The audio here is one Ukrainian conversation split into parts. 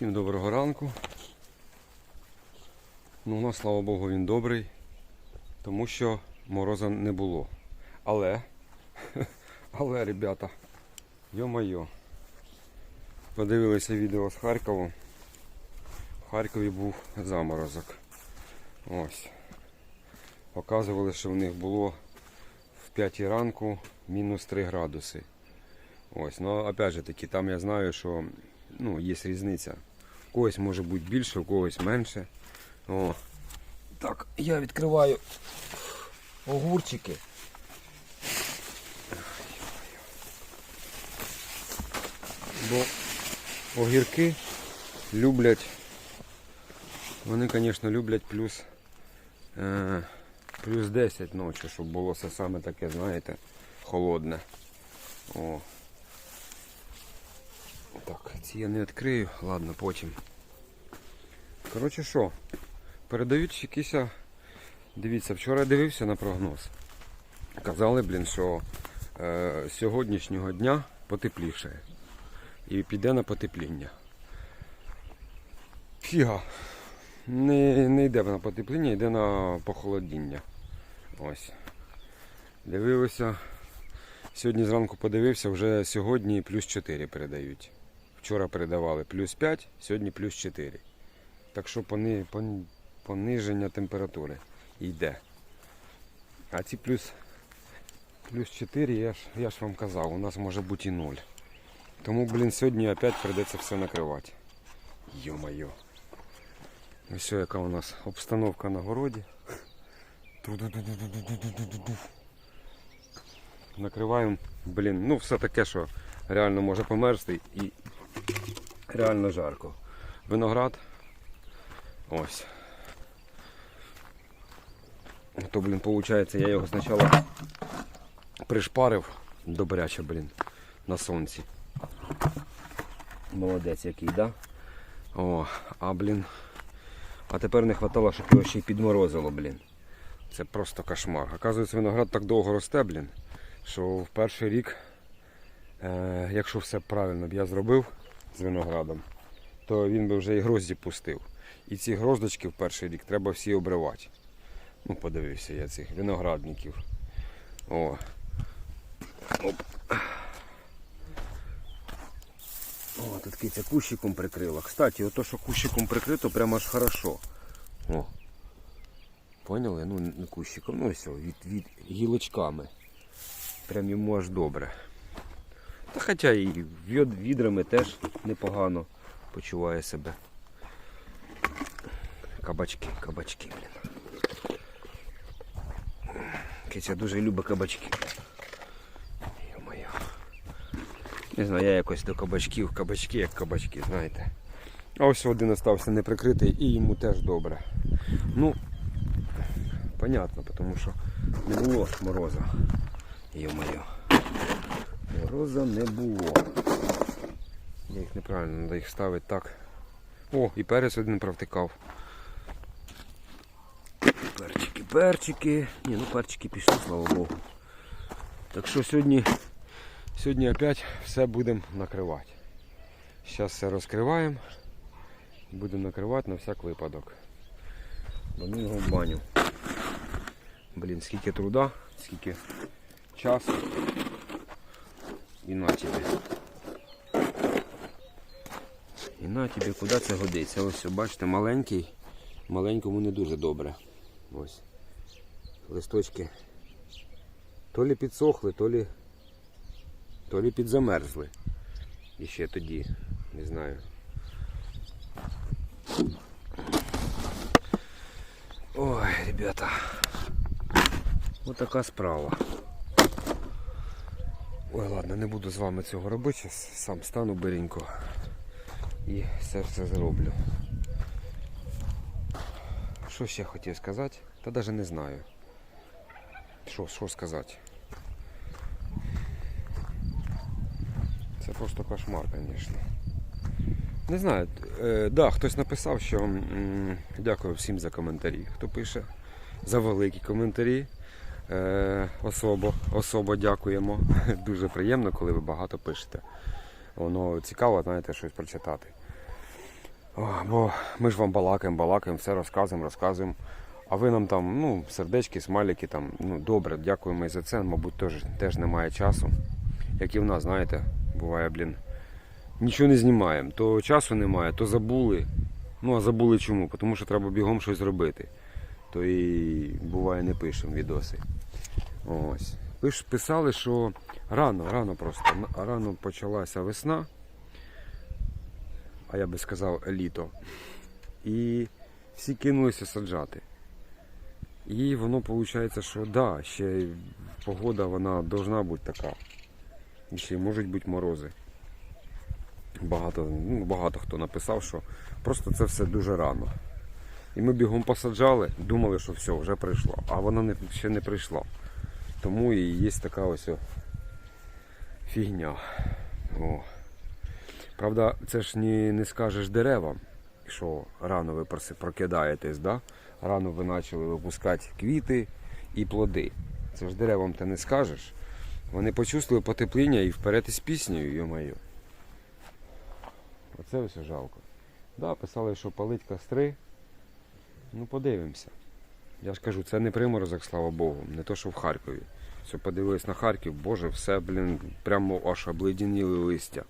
Всім доброго ранку. Ну, у нас, слава Богу, він добрий, тому що мороза не було. Але, але, ребята, йо-моє, подивилися відео з Харкова. В Харкові був заморозок. Ось. Показували, що в них було в 5 ранку мінус 3 градуси. Ось, ну опять же таки, там я знаю, що ну, є різниця. У когось може бути більше, у когось менше. О. Так, я відкриваю огурчики. Бо огірки люблять. Вони, звісно, люблять плюс, е, плюс 10 ночі, щоб було все саме таке, знаєте, холодне. О. Я не відкрию, ладно, потім. Коротше що, передають якісь. Дивіться, вчора дивився на прогноз. Казали, блін, що е, сьогоднішнього дня потепліше. І піде на потепління. Фіга. Не, не йде на потепління, йде на похолодіння. Ось. Дивилися. Сьогодні зранку подивився, вже сьогодні плюс 4 передають. Вчора передавали плюс 5, сьогодні плюс 4. Так що пони, пон, пониження температури йде. А ці плюс плюс 4, я ж я ж вам казав, у нас може бути і 0. Тому, блін, сьогодні опять прийдеться все накривати. Йо-майо. Ось ну, яка у нас обстановка на городі. Накриваємо, блін, ну все таке, що реально може померзти і реально жарко. Виноград. Ось. То, блін, виходить, я його спочатку пришпарив добряче, блін, на сонці. Молодець який, да? О, а блін. А тепер не вистачало, щоб його ще й підморозило, блін. Це просто кошмар. Оказується, виноград так довго росте, блін, що в перший рік, е, якщо все правильно б я зробив з виноградом, то він би вже і грозді пустив. І ці гроздочки в перший рік треба всі обривати. Ну, подивився я цих виноградників. О. Оп. О, тут киця кущиком прикрила. Кстати, ото, що кущиком прикрито, прямо аж хорошо. О. Поняли? Ну, не кущиком, ну о, від, від гілочками. Прям йому аж добре. Та хоча і від- відрами теж непогано почуває себе. Кабачки, кабачки, блін. Киця дуже любить кабачки. Йо-моє. Не знаю, я якось до кабачків, кабачки як кабачки, знаєте. А ось один остався неприкритий і йому теж добре. Ну, понятно, тому що не було мороза. Йо-моє. Мороза не було. Їх неправильно, треба їх ставити так. О, і перець один провтикав. Перчики, перчики. Ні, ну перчики пішли, слава Богу. Так що сьогодні, сьогодні опять все будемо накривати. Зараз все розкриваємо. Будемо накривати на всяк випадок. Бо в баню. Блін, скільки труда, скільки часу. І на тебе. І на тебе, куди це годиться? Ось, бачите, маленький, маленькому не дуже добре. Ось. Листочки то лі підсохли, то лі, то лі підзамерзли. І ще тоді, не знаю. Ой, ребята. Ось така справа. Ой, ладно, не буду з вами цього робити, сам стану беренько і все все зроблю. Що ще хотів сказати? Та навіть не знаю. Що, що сказати? Це просто кошмар, звісно. Не знаю. Е, да, хтось написав, що м, дякую всім за коментарі. Хто пише за великі коментарі. Е, особо, особо дякуємо. Дуже приємно, коли ви багато пишете. Воно цікаво, знаєте, щось прочитати. Бо ми ж вам балакаємо, балакаємо, все розказуємо, розказуємо. А ви нам там, ну, сердечки, смайлики там, ну, добре, дякуємо і за це. Мабуть, теж, теж немає часу. Як і в нас, знаєте, буває, блін. Нічого не знімаємо. То часу немає, то забули. Ну, а забули чому? Тому що треба бігом щось зробити. То і буває не пишемо відоси. Ось. Ж писали, що рано, рано просто. Рано почалася весна, а я би сказав літо. І всі кинулися саджати. І воно виходить, що да, ще погода вона должна бути така. І ще можуть бути морози. Багато, ну, багато хто написав, що просто це все дуже рано. І ми бігом посаджали, думали, що все, вже прийшло. А вона не, ще не прийшла. Тому і є така ось фігня. О. Правда, це ж не, не скажеш деревам, що рано ви прокидаєтесь, да? рано ви почали випускати квіти і плоди. Це ж деревам ти не скажеш. Вони почувствували потепління і вперед із піснею, йо-моє. Оце ось жалко. Да, писали, що палить костри. Ну, подивимося. Я ж кажу, це не приморозок, слава Богу, не то, що в Харкові. Все подивились на Харків, боже, все, блін, прямо аж обледеніли листя.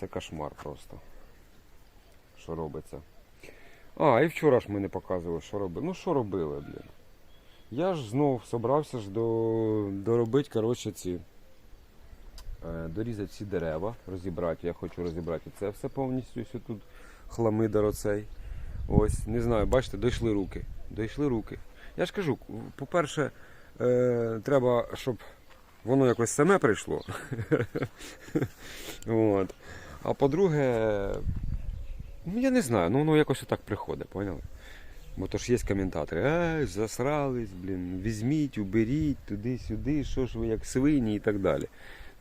Це кошмар просто. Що робиться. А, і вчора ж ми не показували, що робили. Ну що робили, блін. Я ж знов собрався ж до, доробити, коротше, ці. е, Дорізати всі дерева, розібрати. Я хочу розібрати це все повністю, все тут хламидар оцей. Ось, не знаю, бачите, дійшли руки. Дійшли руки. Я ж кажу, по-перше, е, треба, щоб воно якось саме прийшло. От. А по-друге, ну я не знаю, ну воно якось отак приходить, поняли? Бо то ж є коментатори, ей, засрались, блін, візьміть, уберіть туди-сюди, що ж ви як свині і так далі.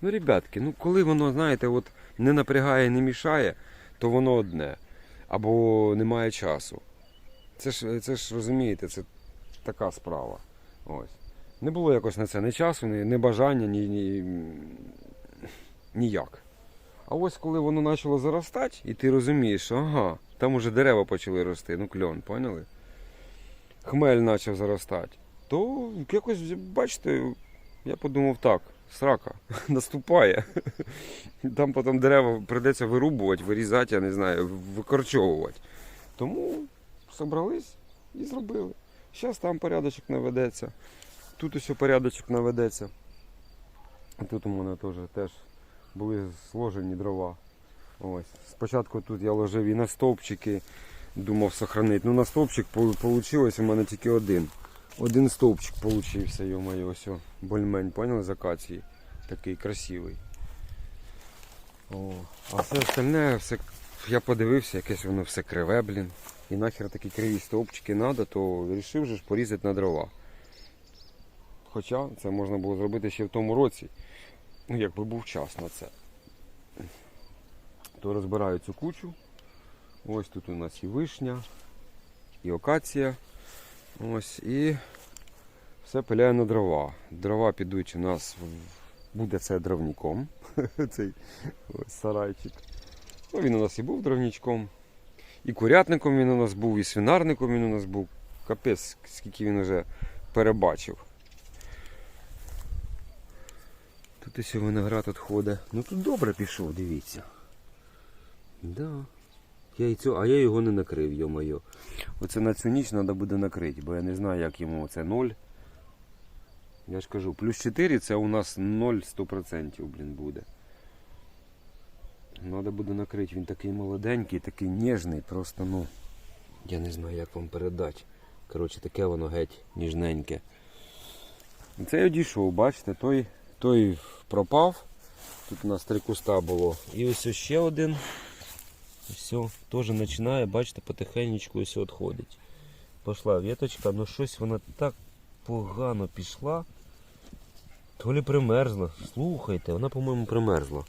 Ну, ребятки, ну коли воно, знаєте, от не напрягає, не мішає, то воно одне. Або немає часу. Це ж, це ж розумієте, це така справа. Ось. Не було якось на це ні часу, ні, ні бажання, ні, ні, ніяк. А ось коли воно почало заростати, і ти розумієш, що ага, там уже дерева почали рости, ну кльон, поняли? Хмель почав заростати, то якось, бачите, я подумав так, срака, наступає. Там потім дерева прийдеться вирубувати, вирізати, я не знаю, викорчовувати. Тому зібрались і зробили. Зараз там порядочок наведеться. Тут усе порядочок наведеться. Тут у мене теж, теж були зложені дрова. Ось. Спочатку тут я ложив і на стовпчики, думав сохранити. Ну на стовпчик вийшло у мене тільки один. Один стовпчик получився, йо-моє, ось о, больмень, поняли, з акації. Такий красивий. О, а все остальне, все, я подивився, якесь воно все криве, блін. І нахер такі криві стовпчики треба, то вирішив же ж порізати на дрова. Хоча це можна було зробити ще в тому році. Ну, якби був час на це. То розбираю цю кучу. Ось тут у нас і вишня, і окація. Ось і все пиляю на дрова. Дрова підуть у нас буде це дровником. Цей ось сарайчик. Ну, він у нас і був дровничком. І курятником він у нас був, і свинарником він у нас був. Капець, скільки він вже перебачив. Тут ось виноград відходить. Ну тут добре пішов, дивіться. Да. Я і цю, а я його не накрив, йо-моє. Оце на цю ніч треба буде накрити, бо я не знаю, як йому це 0. Я ж кажу, плюс 4 це у нас 0 100% блін, буде. Треба буде накрити. Він такий молоденький, такий ніжний, просто ну. Я не знаю, як вам передати. Коротше, таке воно геть ніжненьке. Це я одійшов, бачите, той, той пропав. Тут у нас три куста було. І ось ще один. Все, теж починає, бачите, потихеньку все відходить. Пішла веточка, ну щось вона так погано пішла. То ли примерзла. Слухайте, вона, по-моєму, примерзла.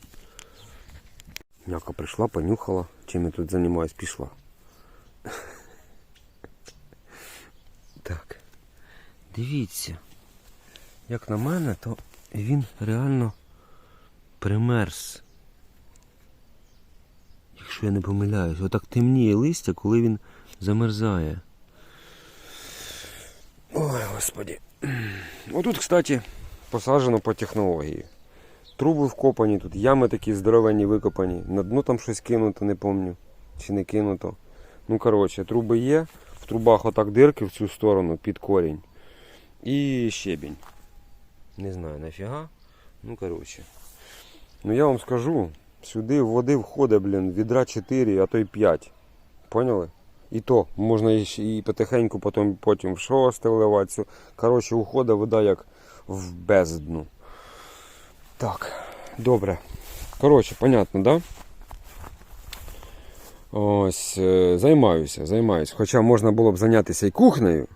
Няка прийшла, понюхала, чим я тут займаюсь, пішла. Так. Дивіться. Як на мене, то він реально примерз. якщо я не помиляюсь. Отак темніє листя, коли він замерзає. Ой, господі. Отут, кстати, посаджено по технології. Труби вкопані, тут ями такі здоровенні викопані. На дно там щось кинуто, не пам'ятаю. Чи не кинуто. Ну, коротше, труби є. В трубах отак дирки в цю сторону під корінь. І щебінь. Не знаю нафіга. Ну, коротше. Ну я вам скажу, сюди води входить, блін, відра 4, а то й 5. Поняли? І то можна і, потихеньку потім, потім в шосте вливатися. Коротше, уходить вода як в бездну. Так, добре. Коротше, понятно, да? Ось, е, займаюся, займаюся. Хоча можна було б зайнятися і кухнею,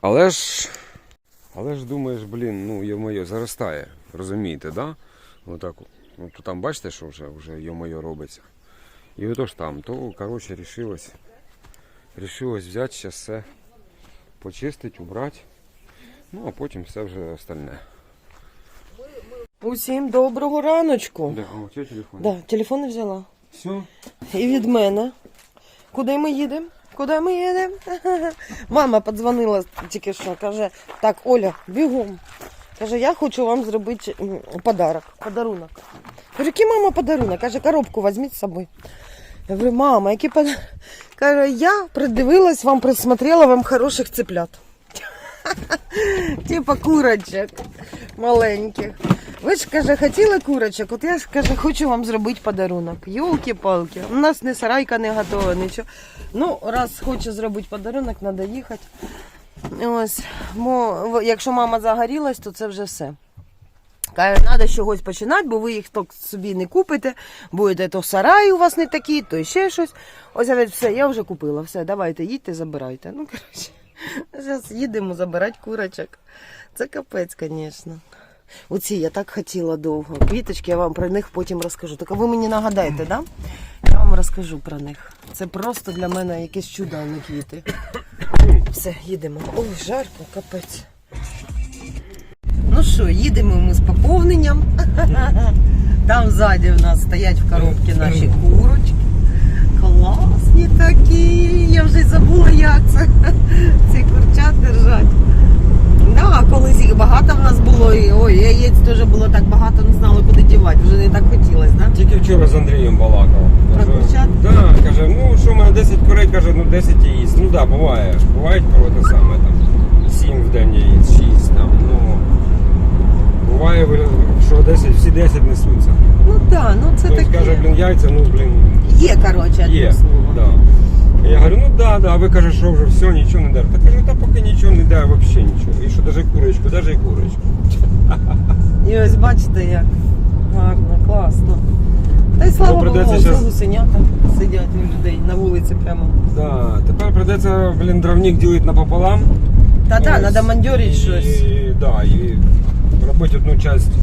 але ж. Але ж думаєш, блін, ну йо-моє, заростає. Розумієте, да? Отак. от. Ну, то там бачите, що вже, вже йо-моє робиться. І отож там, то, коротше, рішилось. Рішилось взяти зараз все, почистити, убрати. Ну, а потім все вже остальне. Усім доброго раночку. Це телефон? Да, телефон взяла. Все. І від мене. Куди ми їдемо? Куди ми їдемо? Мама подзвонила тільки що, каже, так, Оля, бігом. Каже, я хочу вам зробити подарок, подарунок. Кажу, який мама подарунок? Каже, коробку візьміть з собою. Я говорю, мама, який подарунок? Каже, я придивилась, вам присмотрела вам хороших цыплят. Типа курочок маленьких. Ви ж каже, хотіли курочок, от я ж каже, хочу вам зробити подарунок. Йолки-палки. У нас не сарайка не готова, нічого. Ну, раз хочу зробити подарунок, треба їхати. Ось, бо якщо мама загорілась, то це вже все. Каже, треба чогось починати, бо ви їх то собі не купите, будете то сарай у вас не такі, то ще щось. Ось говорить, все, я вже купила, все, давайте, їдьте, забирайте. Ну, коротше, зараз їдемо забирати курочок. Це капець, звісно. Оці я так хотіла довго. Квіточки, я вам про них потім розкажу. Так ви мені нагадаєте, да? Я вам розкажу про них. Це просто для мене якесь чудо, а не квіти. Все, їдемо. Ой, жарко, капець. Ну що, їдемо ми з поповненням. Там ззаді в нас стоять в коробці наші курочки. Класні такі. Я вже забула, як це. Ці курчат держать. Да, колись їх багато в нас було, і ой, яєць теж було так багато, не знали, куди дівати, вже не так хотілося, да? Тільки вчора з Андрієм балакав. Про курчат? Да, каже, ну що в мене 10 курей, каже, ну 10 яїць. Ну да, буває. Бувають про те саме там. 7 в день яїць, 6 там. Ну буває, що 10, всі 10 несуться. Ну так, да, ну це таке. каже, блін, яйця, ну блін, Є, коротше, є. Да. Я говорю, ну да, да, а ви каже, що вже все, нічого не дає. Та кажу, та поки нічого не дає, взагалі нічого. І що даже курочку, даже і курочку. І ось бачите, як гарно, класно. Та й слава Ну, Богу, придеться щас- гусенята сидять у людей на вулиці прямо. Да, тепер прийдеться, блін, дровник ділити напополам. Та-та, треба мандьорити щось. І, да, і робити одну частину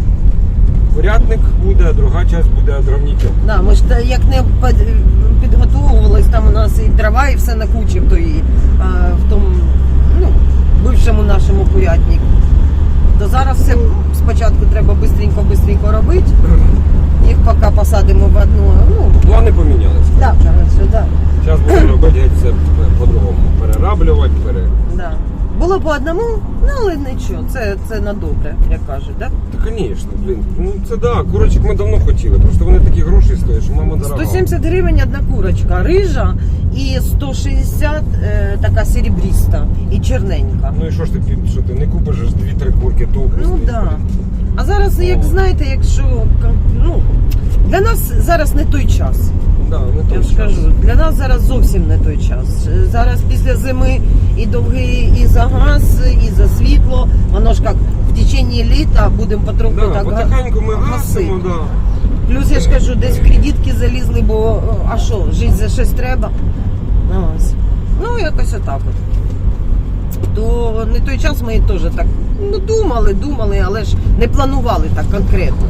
курятник буде, а друга частина буде дровничок. Да, ми ж та- як не під- підготовувались, там у нас і дрова, і все на кучі в той, а, в тому, ну, бившому нашому курятнику. То зараз все спочатку треба бистренько-бистренько робити. Їх поки посадимо в одну. Ну, Плани помінялися. так, коротше, да. Зараз будемо робити геть все по-другому. Перераблювати, пере. Да. Було по одному, ну але нічого, це, це на добре, як кажуть, да? Та, звісно, блін. Ну це да, курочок ми давно хотіли, просто вони такі гроші стоять, що мама дорога. 170 гривень одна курочка, рижа і 160 е, така серебріста і черненька. Ну і що ж ти, що ти не купиш аж дві-три курки то Ну так. Да. А зараз, як знаєте, якщо ну, для нас зараз не той час. Да, не Я той ж час. кажу, для нас зараз зовсім не той час. Зараз після зими і довгий і за газ, і за світло. Воно ж як в течение літа будемо потроху Да, так потихеньку ми гасимо, да. Плюс я ж кажу, десь в кредитки залізли, бо а що, жити за щось треба. Ну, ось. Ну, якось отак от. То не той час ми теж так ну, думали, думали, але ж не планували так конкретно.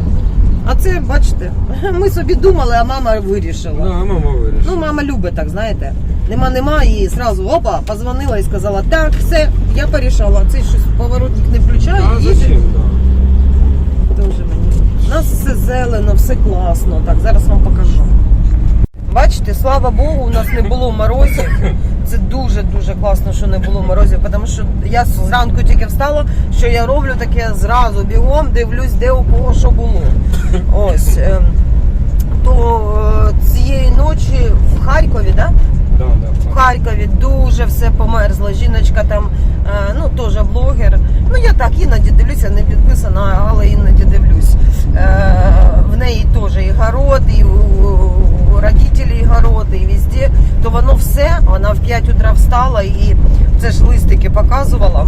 А це, бачите, ми собі думали, а мама вирішила. Да, мама вирішила. Ну, мама любить так, знаєте. Нема, нема, і зразу опа, позвонила і сказала, так, все, я порішала. Цей щось поворотник не включає, а зачем, да. Дуже мені. У нас все зелено, все класно. Так, зараз вам покажу. Бачите, слава Богу, у нас не було морозів. Це дуже дуже класно, що не було морозів, тому що я зранку тільки встала, що я роблю таке зразу бігом, дивлюсь, де у кого що було. Ось. ем, То е, цієї ночі в Харкові, да? Да, да. в Харкові дуже все померзло. Жіночка там, е, ну теж блогер. Ну я так іноді дивлюся, не підписана, але іноді дивлюсь. Е, В неї теж і город, і у родителей город, і везде. То воно все, вона в 5 утра встала і це ж листики показувала,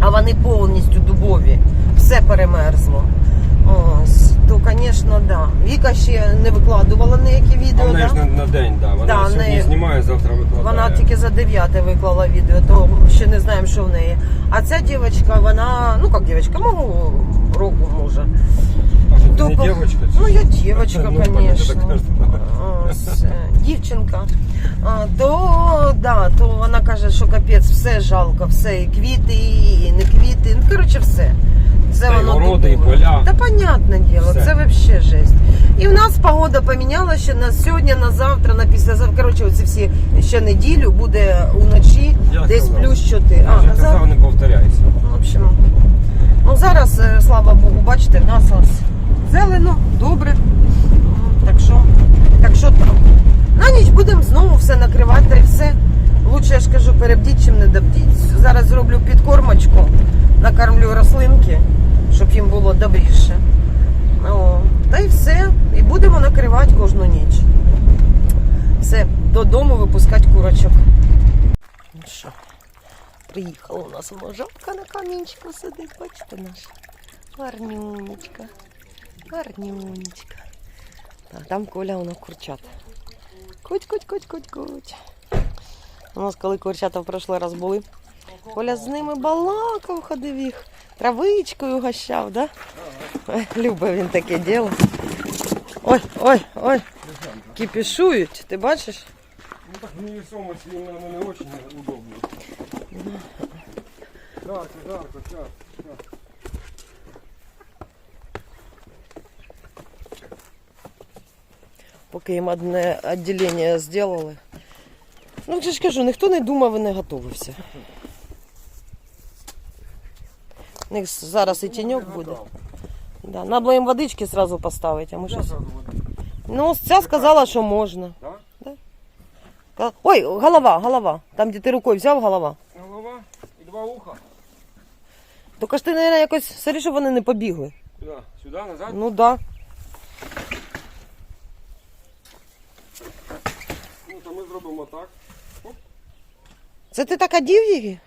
а вони повністю дубові. Все перемерзло. Ось, то, звісно, да. Віка ще не викладувала ніякі відео. в неї да? ж на, на день, да. Вона Да, сьогодні неї- знімає, завтра викладає. Вона тільки за 9 виклала відео, то ще не знаємо, що в неї. А ця дівчинка, вона, ну як дівчинка, мого року може. А То не по- дівчинка? Ну я дівчинка, Ну, звісно. Ось, е, Дівчинка. А, То, да, то вона каже, що капець, все жалко, все, і квіти, і не квіти. Ну, коротше, все. Це Та й воно городи, і поля. Та понятне діло, Все. це взагалі жесть. І в нас погода помінялася на сьогодні, на завтра, на післязавтра. Коротше, оці всі ще неділю буде уночі Я десь сказав. плюс 4. Я вже А, за- казав, не повторяйся. в общем, ну зараз, е, слава Богу, бачите, в нас ось зелено, добре. М, Так що, так що так. На ніч будемо знову все накривати та й все. Лучше я ж кажу, перебдіть, чим не добдіть. Зараз зроблю підкормочку, накормлю рослинки, щоб їм було добріше. О, та й все. І будемо накривати кожну ніч. Все, додому випускати курочок. Ну що? Приїхала у нас можовка на камінчику сидить, бачите наша. Гарнюнечка. Гарнюнечка. Так, там Коля воно курчат. Куть, куть, куть, куть, куть. У нас, коли курчата в прошлий раз були, Коля з ними балакав, ходив їх, травичкою гощав, да? Ой, Любив він таке діло. Ой, ой, ой. Кипішують, ти бачиш? Ну так невесомость їм, наверное, не очень удобно. Жарко, жарко, сейчас. поки їм одне відділення зробили. Ну, я ж кажу, ніхто не думав і не готувався. У них зараз і тіньок буде. Да. Надо їм водички одразу поставити, а ми щось. Ну, ця сказала, що можна. Да? Да. Ой, голова, голова. Там, де ти рукою взяв, голова. Голова і два уха. Тільки ж ти, мабуть, якось сорі, щоб вони не побігли. Сюди, сюди, назад. Ну да. Ну, то ми зробимо так. Це ти так одів її?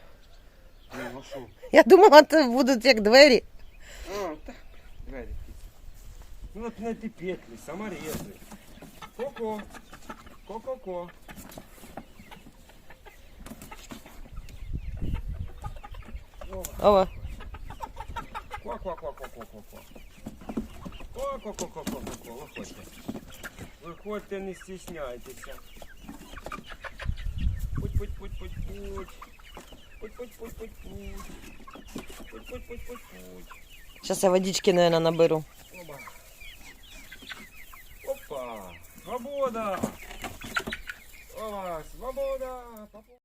Ну, а що? Я думала, це будуть як двері. А, так, двері. Ну, от знайти петлі, саморези. Ко-ко. Ко-ко-ко. Ова. Ква-ква-ква-ква-ква-ква. Ква-ква-ква-ква-ква-ква. Виходьте. Виходьте, не стісняйтеся. Путь-путь-путь-путь-путь. Путь-путь-путь-путь-путь. Путь-путь-путь-путь-путь. Зараз я водички, мабуть, наберу. Оба. Опа! Свобода! О, свобода!